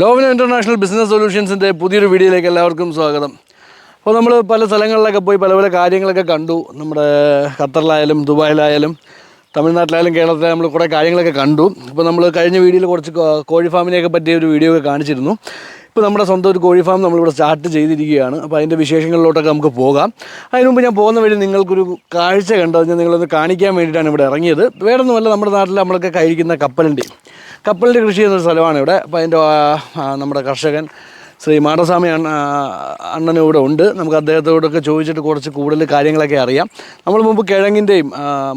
ലോവന international business സൊല്യൂഷൻസിന്റെ പുതിയൊരു വീഡിയോയിലേക്ക് എല്ലാവർക്കും സ്വാഗതം. അപ്പോൾ നമ്മൾ പല സ്ഥലങ്ങളിലൊക്കെ പോയി പല പല കാര്യങ്ങളൊക്കെ കണ്ടു. നമ്മുടെ ഖത്തറിലായാലും ദുബായിലായാലും തമിഴ്നാട്ടിലായാലും കേരളത്തിലായാലും നമ്മൾ കുറേ കാര്യങ്ങളൊക്കെ കണ്ടു. അപ്പോൾ നമ്മൾ കഴിഞ്ഞ വീഡിയോയിൽ കുറച്ച് കോഴി ഫാമിനെയൊക്കെ പറ്റിയ ഒരു വീഡിയോ ഒക്കെ കാണിച്ചിരുന്നു. ഇപ്പോൾ നമ്മുടെ സ്വന്തം ഒരു കോഴി ഫാം നമ്മളിവിടെ സ്റ്റാർട്ട് ചെയ്തിരിക്കുകയാണ്. അപ്പോൾ അതിന്റെ വിശേഷങ്ങളിലോട്ടൊക്കെ നമുക്ക് പോകാം. അതിന് മുമ്പ് ഞാൻ പോകുന്ന വഴി നിങ്ങൾക്കൊരു കാഴ്ച കണ്ടത് ഞാൻ നിങ്ങളൊന്ന് കാണിക്കാൻ വേണ്ടിയിട്ടാണ് ഇവിടെ ഇറങ്ങിയത്. വേറൊന്നുമല്ല നമ്മുടെ നാട്ടിൽ നമ്മളൊക്കെ കഴിക്കുന്ന കപ്പലണ്ടി. കപ്പലിന്റെ കൃഷി ചെയ്യുന്ന സ്ഥലമാണ് ഇവിടെ. അപ്പോൾ അതിന്റെ നമ്മുടെ കർഷകൻ ശ്രീ മാടസ്വാമി അണ്ണ അണ്ണനും ഇവിടെ ഉണ്ട്. നമുക്ക് അദ്ദേഹത്തോടൊക്കെ ചോദിച്ചിട്ട് കുറച്ച് കൂടുതൽ കാര്യങ്ങളൊക്കെ അറിയാം. നമ്മൾ മുമ്പ് കിഴങ്ങിന്റെയും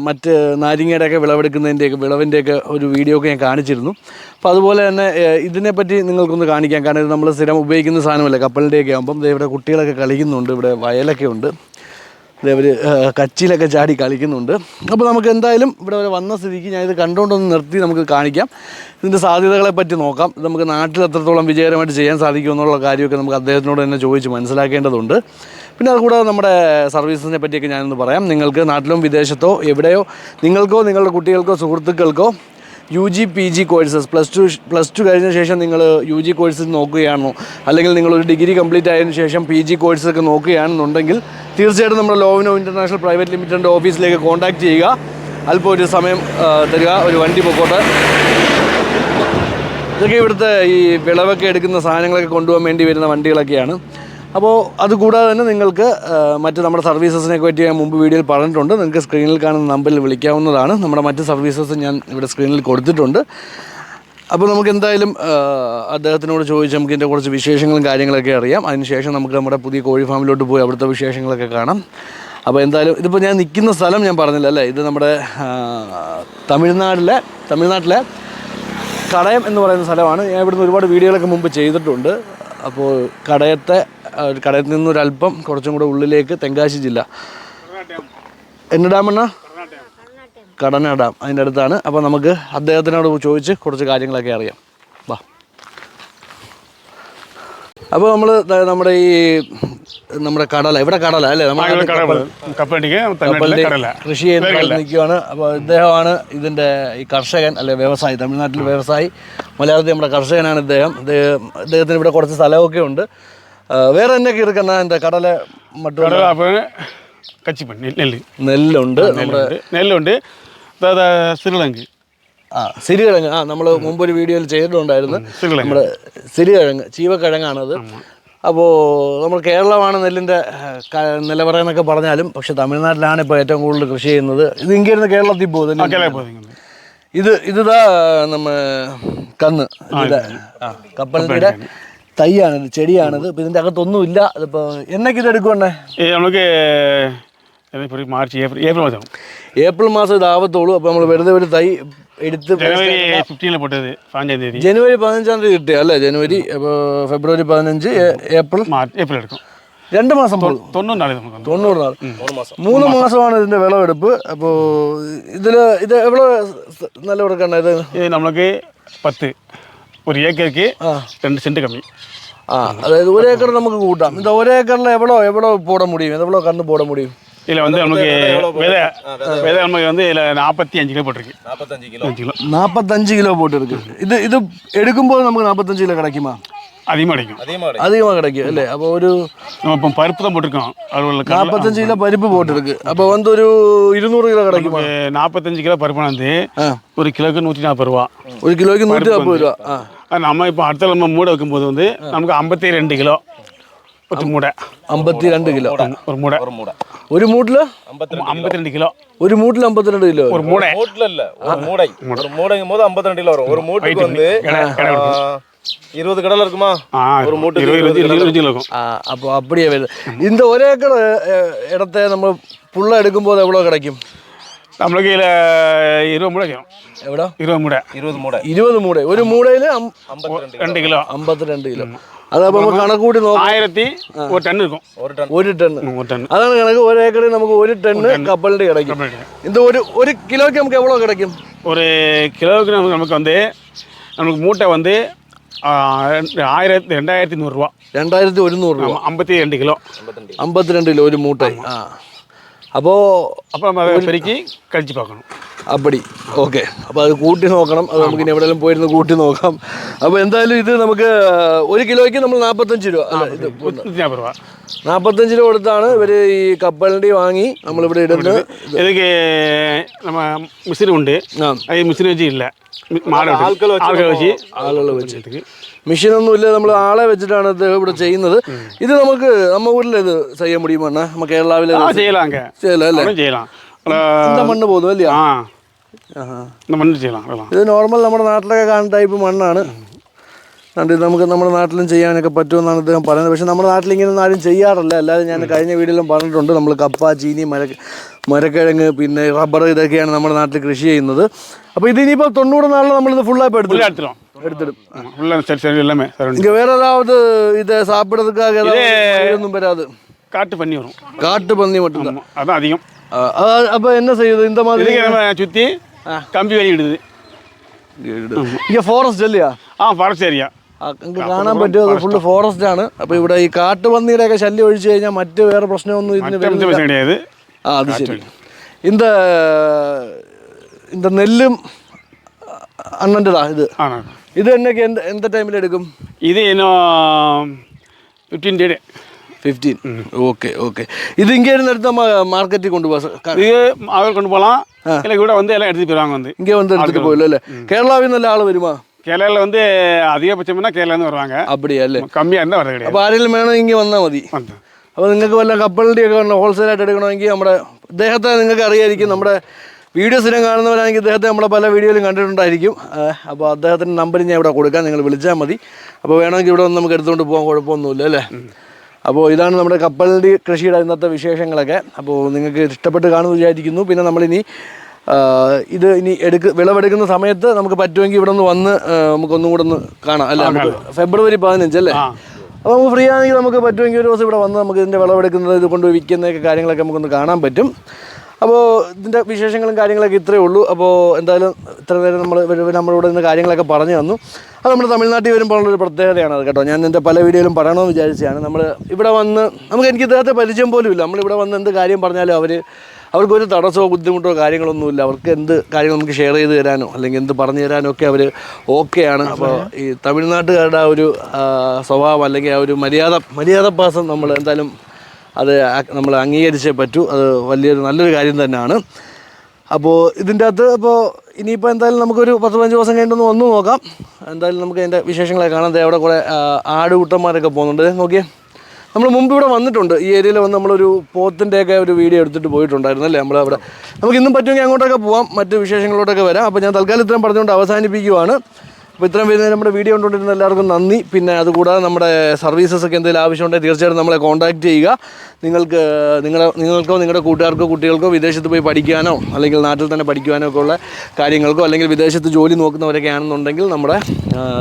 മറ്റ് നാരിങ്ങയുടെയൊക്കെ വിളവെടുക്കുന്നതിന്റെയൊക്കെ വിളവിന്റെയൊക്കെ ഒരു വീഡിയോ ഒക്കെ ഞാൻ കാണിച്ചിരുന്നു. അപ്പോൾ അതുപോലെ തന്നെ ഇതിനെപ്പറ്റി നിങ്ങൾക്കൊന്ന് കാണിക്കാം. കാരണം ഇത് നമ്മൾ സ്ഥിരം ഉപയോഗിക്കുന്ന സാധനമല്ലേ? കപ്പലിന്റെയൊക്കെ ആകുമ്പം ഇവിടെ കുട്ടികളൊക്കെ കളിക്കുന്നുണ്ട് ഇവിടെ വയലൊക്കെ ഉണ്ട്. ഇതേവർ കച്ചിയിലൊക്കെ ചാടി കളിക്കുന്നുണ്ട്. അപ്പോൾ നമുക്ക് എന്തായാലും ഇവിടെ വരെ വന്ന സ്ഥിതിക്ക് ഞാൻ ഇത് കണ്ടുകൊണ്ടൊന്ന് നിർത്തി നമുക്ക് കാണിക്കാം. ഇതിന്റെ സാധ്യതകളെ പറ്റി നോക്കാം. നമുക്ക് നാട്ടിൽ എത്രത്തോളം വിജയകരമായിട്ട് ചെയ്യാൻ സാധിക്കുമെന്നുള്ള കാര്യമൊക്കെ നമുക്ക് അദ്ദേഹത്തിനോട് തന്നെ ചോദിച്ച് മനസ്സിലാക്കേണ്ടതുണ്ട്. പിന്നെ അതുകൂടാതെ നമ്മുടെ സർവീസസിനെ പറ്റിയൊക്കെ ഞാനൊന്ന് പറയാം. നിങ്ങൾക്ക് നാട്ടിലും വിദേശത്തോ എവിടെയോ നിങ്ങൾക്കോ നിങ്ങളുടെ കുട്ടികൾക്കോ സുഹൃത്തുക്കൾക്കോ U G P G courses plus two plus two കഴിഞ്ഞ ശേഷം നിങ്ങൾ യു ജി കോഴ്സസ് നോക്കുകയാണോ? അല്ലെങ്കിൽ നിങ്ങളൊരു ഡിഗ്രി കംപ്ലീറ്റ് ആയതിനു ശേഷം പി ജി കോഴ്സൊക്കെ നോക്കുകയാണെന്നുണ്ടെങ്കിൽ തീർച്ചയായിട്ടും നമ്മുടെ ലോവിനോ ഇന്റർനാഷണൽ പ്രൈവറ്റ് ലിമിറ്റഡിന്റെ ഓഫീസിലേക്ക് കോൺടാക്ട് ചെയ്യുക. അല്പം ഒരു സമയം തരിക. ഒരു വണ്ടി പൊക്കോട്ടെ. ഇതൊക്കെ ഇവിടുത്തെ ഈ വിളവൊക്കെ എടുക്കുന്ന സാധനങ്ങളൊക്കെ കൊണ്ടുപോകാൻ വേണ്ടി വരുന്ന വണ്ടികളൊക്കെയാണ്. അപ്പോൾ അതുകൂടാതെ തന്നെ നിങ്ങൾക്ക് മറ്റ് നമ്മുടെ സർവീസസിനെ പറ്റി ഞാൻ മുമ്പ് വീഡിയോയിൽ പറഞ്ഞിട്ടുണ്ട്. നിങ്ങൾക്ക് സ്ക്രീനിൽ കാണുന്ന നമ്പറിൽ വിളിക്കാവുന്നതാണ്. നമ്മുടെ മറ്റ് സർവീസസ് ഞാൻ ഇവിടെ സ്ക്രീനിൽ കൊടുത്തിട്ടുണ്ട്. അപ്പോൾ നമുക്ക് എന്തായാലും അദ്ദേഹത്തിനോട് ചോദിച്ച് നമുക്ക് ഇതിന്റെ കുറച്ച് വിശേഷങ്ങളും കാര്യങ്ങളൊക്കെ അറിയാം. അതിനുശേഷം നമുക്ക് നമ്മുടെ പുതിയ കോഴി ഫാമിലോട്ട് പോയി അവിടുത്തെ വിശേഷങ്ങളൊക്കെ കാണാം. അപ്പോൾ എന്തായാലും ഇതിപ്പോൾ ഞാൻ നിൽക്കുന്ന സ്ഥലം ഞാൻ പറഞ്ഞില്ല അല്ലേ? ഇത് നമ്മുടെ തമിഴ്നാട്ടിലെ തമിഴ്നാട്ടിലെ കടയം എന്ന് പറയുന്ന സ്ഥലമാണ്. ഞാൻ ഇവിടുന്ന് ഒരുപാട് വീഡിയോകളൊക്കെ മുമ്പ് ചെയ്തിട്ടുണ്ട്. അപ്പോൾ കടയത്തെ കടയിൽ ഒരു ഒരല്പം കുറച്ചും കൂടെ ഉള്ളിലേക്ക് തെങ്കാശി ജില്ല. എന്ന ഡാമെണ്ണ കടന ഡാം അതിന്റെ അടുത്താണ്. അപ്പോൾ നമുക്ക് അദ്ദേഹത്തിനോട് ചോദിച്ച് കുറച്ച് കാര്യങ്ങളൊക്കെ അറിയാം. വാ. അപ്പോൾ നമ്മൾ നമ്മുടെ ഈ നമ്മുടെ കടല ഇവിടെ കടല അല്ലേ? നമ്മുടെ കൃഷി ചെയ്ത് നിൽക്കുകയാണ്. അപ്പോൾ ഇദ്ദേഹമാണ് ഇതിന്റെ ഈ കർഷകൻ അല്ലെ വ്യവസായി തമിഴ്നാട്ടിൽ വ്യവസായി മലയാളത്തിൽ നമ്മുടെ കർഷകനാണ് ഇദ്ദേഹം. ഇദ്ദേഹം ഇദ്ദേഹത്തിന് ഇവിടെ കുറച്ച് സ്ഥലമൊക്കെ ഉണ്ട്. വേറെ എന്നൊക്കെ ഇരിക്കുന്ന എന്റെ കടല മറ്റു കച്ചിപ്പൺ നെല്ല്. നെല്ലുണ്ട്. നമ്മുടെ നെല്ലുണ്ട്. സിറിളങ്ക് ആ സിരികിഴങ്ങ്. ആ നമ്മൾ മുമ്പ് ഒരു വീഡിയോയിൽ ചെയ്തിട്ടുണ്ടായിരുന്നു. നമ്മുടെ നമ്മുടെ സിരികിഴങ്ങ് ചീവക്കിഴങ്ങാണത്. അപ്പോൾ നമ്മൾ കേരളമാണ് നെല്ലിന്റെ നിലവറയെന്നൊക്കെ പറഞ്ഞാലും പക്ഷെ തമിഴ്നാട്ടിലാണ് ഇപ്പോൾ ഏറ്റവും കൂടുതൽ കൃഷി ചെയ്യുന്നത്. ഇത് ഇങ്ങനെ കേരളത്തിൽ പോകുന്നു പോകുന്നത് ഇത് ഇതാ നമ്മ കന്ന്. കപ്പലിന്റെ തൈയാണിത് ചെടിയാണിത്. ഇപ്പം ഇതിന്റെ അകത്തൊന്നുമില്ല. അതിപ്പോ എന്നൊക്കെ ഇത് എടുക്കുവണ്ണേ നമുക്ക് മാർച്ച് ഏപ്രിൽ ഏപ്രിൽ മാസം. ഏപ്രിൽ മാസം ഇതാവത്തുള്ളൂ അപ്പോൾ നമ്മൾ വെറുതെ ഒരു തൈ എടുത്ത് ജനുവരി പതിനഞ്ചാം തീയതി. ജനുവരി കിട്ടിയ അല്ലേ? ജനുവരി ഫെബ്രുവരി പതിനഞ്ച് ഏപ്രിൽ മാർച്ച് ഏപ്രിൽ എടുക്കും. രണ്ട് മാസം തൊണ്ണൂറ് നാൾ മൂന്ന് മാസമാണ് ഇതിന്റെ വിളവെടുപ്പ്. അപ്പോൾ ഇതിൽ ഇത് എവിടെ നല്ല കൊടുക്കണ്ട ഇത്? നമ്മൾക്ക് പത്ത്. ഒരു ഏക്കർക്ക് രണ്ട് സെന്റ് കമ്മി. ആ അതായത് ഒരു ഏക്കർ നമുക്ക് കൂട്ടാം. ഇത് ഒരു ഏക്കറിൽ എവിടെ എവിടോ പോട മുടിയും? എവിടെ കണ്ണ് പോട മുടിയും? இதில் வந்து நமக்கு விதை விதை நமக்கு வந்து இதில் நாற்பத்தி அஞ்சு கிலோ போட்டிருக்கு. நாற்பத்தஞ்சு கிலோ? அஞ்சு கிலோ. நாற்பத்தஞ்சு கிலோ போட்டுருக்கு. இது இது எடுக்கும்போது நமக்கு நாற்பத்தஞ்சு கிலோ கிடைக்குமா? அதிகமாக கிடைக்கும். அதிகமாக கிடைக்கும் இல்லை? அப்போ ஒரு நம்ம இப்போ பருப்பு தான் போட்டிருக்கோம். கடலை நாற்பத்தஞ்சு கிலோ பருப்பு போட்டுருக்கு. அப்போ வந்து ஒரு இருநூறு கிலோ கிடைக்குமா? நாற்பத்தஞ்சு கிலோ பருப்பு வந்து. ஒரு கிலோக்கு நூற்றி நாற்பது ரூபா. ஒரு கிலோக்கு நூற்றி நாற்பது ரூபா. நம்ம இப்போ அடுத்த நம்ம மூடை வைக்கும்போது வந்து நமக்கு ஐம்பத்தி ரெண்டு கிலோ. അമ്പത്തി രണ്ട് കിലോ മൂട ஒரு மூடை. ഒരു മൂട്ടില് കിലോ ஒரு மூட்டில்? ஐம்பத்தி ரெண்டு கிலோ. ஒரு மூடை. மூட்டில் இல்ல ஒரு மூடை. ஒரு மூடைங்கும் போது 52 கிலோ வரும். ஒரு மூட்டைக்கு வந்து இருபது கடலை இருக்குமா? ആ ഒരു മൂട്ടിൽ ഇരുപത് ഇരുപത് ഇരുപത് ഇരുപത് കിലോ இருக்கும். ஆ, அப்போ அப்படியே வருது இந்த ஒரே ஏக்கர் இடத்த நம்ம புல்லை எடுக்கும்போது எவ்வளோ கிடைக்கும்? നമ്മുടെ കയ്യിൽ ഇരുപത് മൂട ചെയ്യണം എവിടെ? ഇരുപത് മൂട. ഇരുപത് മൂട. ഇരുപത് മൂട. ഒരു മൂടയിൽ രണ്ട് കിലോ. അമ്പത്തിരണ്ട് കിലോ. അതപ്പോ നമുക്ക് കണക്ക് നോക്കാം. ആയിരത്തി ഒരു ടൺ എടുക്കും. ഒരു ടൺ അതാണ് കണക്ക്. ഒരു ഏക്കറിൽ നമുക്ക് ഒരു ടണ്ണ് കപ്പലിന്റെ കിടക്കും ഇത് ഒരു ഒരു കിലോയ്ക്ക് നമുക്ക് എവ്വളോ കിടക്കും? ഒരു கிலோவுக்கு നമുക്ക് வந்து നമുക്ക് மூட்டை வந்து ஆயிரத்தி ரெண்டாயிரத்தி நூறுரூவா രൂപ. ஒரு நூறுரூவா ஐம்பத்தி ரெண்டு கிலோ ஐம்பத்தி ரெண்டு கிலோ അപ്പോൾ അപ്പം പെരുക്കി കഴിച്ച് പാക്കണം അപ്പടി. ഓക്കെ. അപ്പോൾ അത് കൂട്ടി നോക്കണം. അത് നമുക്ക് ഇനി എവിടെയെങ്കിലും പോയിരുന്ന് കൂട്ടി നോക്കാം. അപ്പോൾ എന്തായാലും ഇത് നമുക്ക് ഒരു കിലോയ്ക്ക് നമ്മൾ നാൽപ്പത്തഞ്ച് രൂപ. രൂപ. നാൽപ്പത്തഞ്ച് രൂപ കൊടുത്താണ് ഇവർ ഈ കപ്പലിന്റെ വാങ്ങി നമ്മളിവിടെ ഇടുന്നത്. ഇതൊക്കെ നമ്മ മിസിനുണ്ട് ഈ മിസിന് വെച്ചില്ല ആളുകൾ വെച്ച് ആളുകൾ വെച്ചിട്ട് മെഷീനൊന്നും ഇല്ല നമ്മൾ ആളെ വെച്ചിട്ടാണ് ഇത് ഇവിടെ ചെയ്യുന്നത്. ഇത് നമുക്ക് നമ്മ ஊர்ல ഇത് செய்ய മുടിയുമെന്ന நம்ம கேரளாவில இது- செய்யலாங்க മണ്ണ് പോകുന്നു അല്ലേ? ഇത് നോർമൽ നമ്മുടെ നാട്ടിലൊക്കെ കാണുന്ന ടൈപ്പ് മണ്ണാണ്. അതുകൊണ്ട് നമുക്ക് നമ്മുടെ നാട്ടിലും ചെയ്യാനൊക്കെ പറ്റുമെന്നാണ് അദ്ദേഹം പറയുന്നത്. പക്ഷേ നമ്മുടെ നാട്ടിൽ ഇങ്ങനെ ആരും ചെയ്യാറില്ല. അല്ലാതെ ഞാൻ കഴിഞ്ഞ വീഡിയോയിലും പറഞ്ഞിട്ടുണ്ട്. നമ്മൾ കപ്പ ചീനി മര മരക്കിഴങ്ങ് പിന്നെ റബ്ബർ ഇതൊക്കെയാണ് നമ്മുടെ നാട്ടിൽ കൃഷി ചെയ്യുന്നത്. അപ്പോൾ ഇത് ഇനിയിപ്പോൾ തൊണ്ണൂറ് നാളിൽ നമ്മളിത് ഫുള്ളായി ആയിട്ട് എടുത്തില്ല எடுத்துடும் உள்ள சரி சரி எல்லாமே இங்கே வேற ஏதாவது இதை சாப்பிட்றதுக்காக ஏதாவது ஒன்றும் வராது காட்டு பன்னி வரும் காட்டு பன்னி மட்டும்தான் அதான் அதிகம் அப்போ என்ன செய்யுது இந்த மாதிரி சுற்றி கம்பி வெளியிடுது ഇയ്യ ഫോറസ്റ്റ് അല്ലയാ ആ. ഫോറസ്റ്റ് ഏരിയ നമുക്ക് കാണാൻ പറ്റും അത് ഫുള്ള് ഫോറസ്റ്റ് ആണ്. അപ്പൊ ഇവിടെ ഈ കാട്ടുപന്നിയുടെ ഒക്കെ ശല്യം ഒഴിച്ചു കഴിഞ്ഞാൽ മറ്റ് വേറെ പ്രശ്നമൊന്നും ഇതിന് ആ അത് ശരി. ഇന്ത ഇന്ത നെല്ലും അണ്ണന്റെതാ ഇത്. ആണോ? ഇത് എന്നൊക്കെ എന്ത് എന്ത് ടൈമിലെടുക്കും ഇത് fifteen day fifteen okay okay இது இங்கே இருந்து எடுத்து நம்ம மார்க்கெட்டுக்கு கொண்டு போக இது அவர் கொண்டு போகலாம் இல்லை கூட வந்து எல்லாம் எடுத்துகிட்டு போயிடுவாங்க வந்து இங்கே வந்து எடுத்துகிட்டு போயிடல இல்லை கேரளாவில் நல்ல ஆள் வருமா கேரளாவில் வந்து அதிகபட்சம்னா கேரளாந்து வருவாங்க அப்படியா இல்லை கம்மியாக இருந்தால் வர கிடையாது அப்போ ആരെങ്കിലും വേണം ഇങ്ങനെ വന്നാൽ മതി അപ്പോൾ നിങ്ങൾക്ക് വല്ല കപ്പലിന്റെയൊക്കെ ഹോൾസെയിലായിട്ട് എടുക്കണമെങ്കിൽ നമ്മുടെ ഇദ്ദേഹത്തെ നിങ്ങൾക്ക് അറിയായിരിക്കും നമ്മുടെ വീഡിയോ സ്ഥിരം കാണുന്നവരാണെങ്കിൽ ഇദ്ദേഹത്തെ നമ്മളെ പല വീഡിയോയിലും കണ്ടിട്ടുണ്ടായിരിക്കും. അപ്പോൾ അദ്ദേഹത്തിന്റെ നമ്പർ ഞാൻ ഇവിടെ കൊടുക്കാം. നിങ്ങൾ വിളിച്ചാൽ മതി. അപ്പോൾ വേണമെങ്കിൽ ഇവിടെ നമുക്ക് എടുത്തുകൊണ്ട് പോകാൻ കുഴപ്പമൊന്നുമില്ല അല്ലേ? അപ്പോൾ ഇതാണ് നമ്മുടെ കപ്പലിന്റെ കൃഷിയുടെ ഇന്നത്തെ വിശേഷങ്ങളൊക്കെ. അപ്പോൾ നിങ്ങൾക്ക് ഇഷ്ടപ്പെട്ട് കാണുമെന്ന് വിചാരിക്കുന്നു. പിന്നെ നമ്മളിനി ഇത് ഇനി എടുക്ക വിളവെടുക്കുന്ന സമയത്ത് നമുക്ക് പറ്റുമെങ്കിൽ ഇവിടെ നിന്ന് വന്ന് നമുക്കൊന്നും കൂടെ ഒന്ന് കാണാം അല്ല? നമുക്ക് ഫെബ്രുവരി പതിനഞ്ച് അല്ലേ? അപ്പോൾ നമുക്ക് ഫ്രീ ആണെങ്കിൽ നമുക്ക് പറ്റുമെങ്കിൽ ഒരു ദിവസം ഇവിടെ വന്ന് നമുക്ക് ഇതിന്റെ വിളവെടുക്കുന്നത് ഇത് കൊണ്ട് വിൽക്കുന്നതൊക്കെ കാര്യങ്ങളൊക്കെ നമുക്കൊന്ന് കാണാൻ പറ്റും. അപ്പോൾ ഇതിന്റെ വിശേഷങ്ങളും കാര്യങ്ങളൊക്കെ ഇത്രയേ ഉള്ളൂ. അപ്പോൾ എന്തായാലും ഇത്ര നേരം നമ്മൾ നമ്മളിവിടെ നിന്ന് കാര്യങ്ങളൊക്കെ പറഞ്ഞു തന്നു. അത് നമ്മുടെ തമിഴ്നാട്ടിൽ വരുമ്പോൾ ഉള്ളൊരു പ്രത്യേകതയാണ് അത് കേട്ടോ. ഞാൻ എന്റെ പല വീഡിയോയിലും പറയണമെന്ന് വിചാരിച്ചതാണ്. നമ്മൾ ഇവിടെ വന്ന് നമുക്ക് എനിക്ക് ഇദ്ദേഹത്തെ പരിചയം പോലും ഇല്ല. നമ്മളിവിടെ വന്ന് എന്ത് കാര്യം പറഞ്ഞാലും അവർ അവർക്കൊരു തടസ്സമോ ബുദ്ധിമുട്ടോ കാര്യങ്ങളൊന്നുമില്ല അവർക്ക് എന്ത് കാര്യങ്ങൾ നമുക്ക് ഷെയർ ചെയ്ത് തരാനോ അല്ലെങ്കിൽ എന്ത് പറഞ്ഞു തരാനോ ഒക്കെ അവർ ഓക്കെയാണ് അപ്പോൾ ഈ തമിഴ്നാട്ടുകാരുടെ ആ ഒരു സ്വഭാവം അല്ലെങ്കിൽ ആ ഒരു മര്യാദ മര്യാദ പാസം നമ്മൾ എന്തായാലും അത് നമ്മൾ അംഗീകരിച്ചേ പറ്റൂ. അത് വലിയൊരു നല്ലൊരു കാര്യം തന്നെയാണ്. അപ്പോൾ ഇതിന്റെ അകത്ത് അപ്പോൾ ഇനിയിപ്പോൾ എന്തായാലും നമുക്കൊരു പത്ത് പതിനഞ്ച് ദിവസം കഴിഞ്ഞിട്ടൊന്ന് വന്നു നോക്കാം. എന്തായാലും നമുക്ക് അതിന്റെ വിശേഷങ്ങളെ കാണാം. അവിടെ കുറേ ആടുകൂട്ടന്മാരൊക്കെ പോകുന്നുണ്ട്. നോക്കിയേ. നമ്മൾ മുമ്പ് ഇവിടെ വന്നിട്ടുണ്ട്. ഈ ഏരിയയിൽ വന്ന് നമ്മളൊരു പോത്തിന്റെയൊക്കെ ഒരു വീഡിയോ എടുത്തിട്ട് പോയിട്ടുണ്ടായിരുന്നു അല്ലേ? നമ്മളവിടെ നമുക്ക് ഇന്നും പറ്റുമെങ്കിൽ അങ്ങോട്ടൊക്കെ പോവാം. മറ്റ് വിശേഷങ്ങളോട്ടൊക്കെ വരാം. അപ്പോൾ ഞാൻ തൽക്കാലം ഇത്രയും പറഞ്ഞുകൊണ്ട് അവസാനിപ്പിക്കുവാണ്. അപ്പോൾ ഇത്രയും പേര് നമ്മുടെ വീഡിയോ കണ്ടുകൊണ്ടിരുന്ന എല്ലാവർക്കും നന്ദി. പിന്നെ അതുകൂടാതെ നമ്മുടെ സർവീസസ് ഒക്കെ എന്തെങ്കിലും ആവശ്യമുണ്ടെങ്കിൽ തീർച്ചയായിട്ടും നമ്മളെ കോൺടാക്ട് ചെയ്യുക. നിങ്ങൾക്ക് നിങ്ങളെ നിങ്ങൾക്കോ നിങ്ങളുടെ കൂട്ടുകാർക്കോ കുട്ടികൾക്കോ വിദേശത്ത് പോയി പഠിക്കാനോ അല്ലെങ്കിൽ നാട്ടിൽ തന്നെ പഠിക്കുവാനോ ഒക്കെ ഉള്ള കാര്യങ്ങൾക്കോ അല്ലെങ്കിൽ വിദേശത്ത് ജോലി നോക്കുന്നവരൊക്കെ ആണെന്നുണ്ടെങ്കിൽ നമ്മുടെ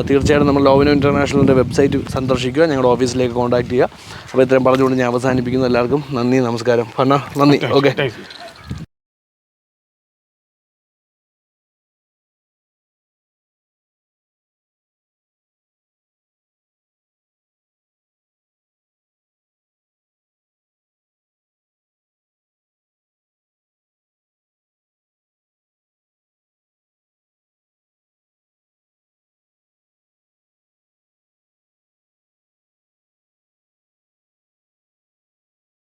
തീർച്ചയായിട്ടും നമ്മൾ ലോവിനോ ഇന്റർനാഷണലിന്റെ വെബ്സൈറ്റ് സന്ദർശിക്കുക. ഞങ്ങളുടെ ഓഫീസിലേക്ക് കോൺടാക്ട് ചെയ്യുക. അപ്പോൾ ഇത്രയും പറഞ്ഞുകൊണ്ട് ഞാൻ അവസാനിപ്പിക്കുന്നു. എല്ലാവർക്കും നന്ദി നമസ്കാരം. ഫണ്ണ നന്ദി. ഓക്കെ.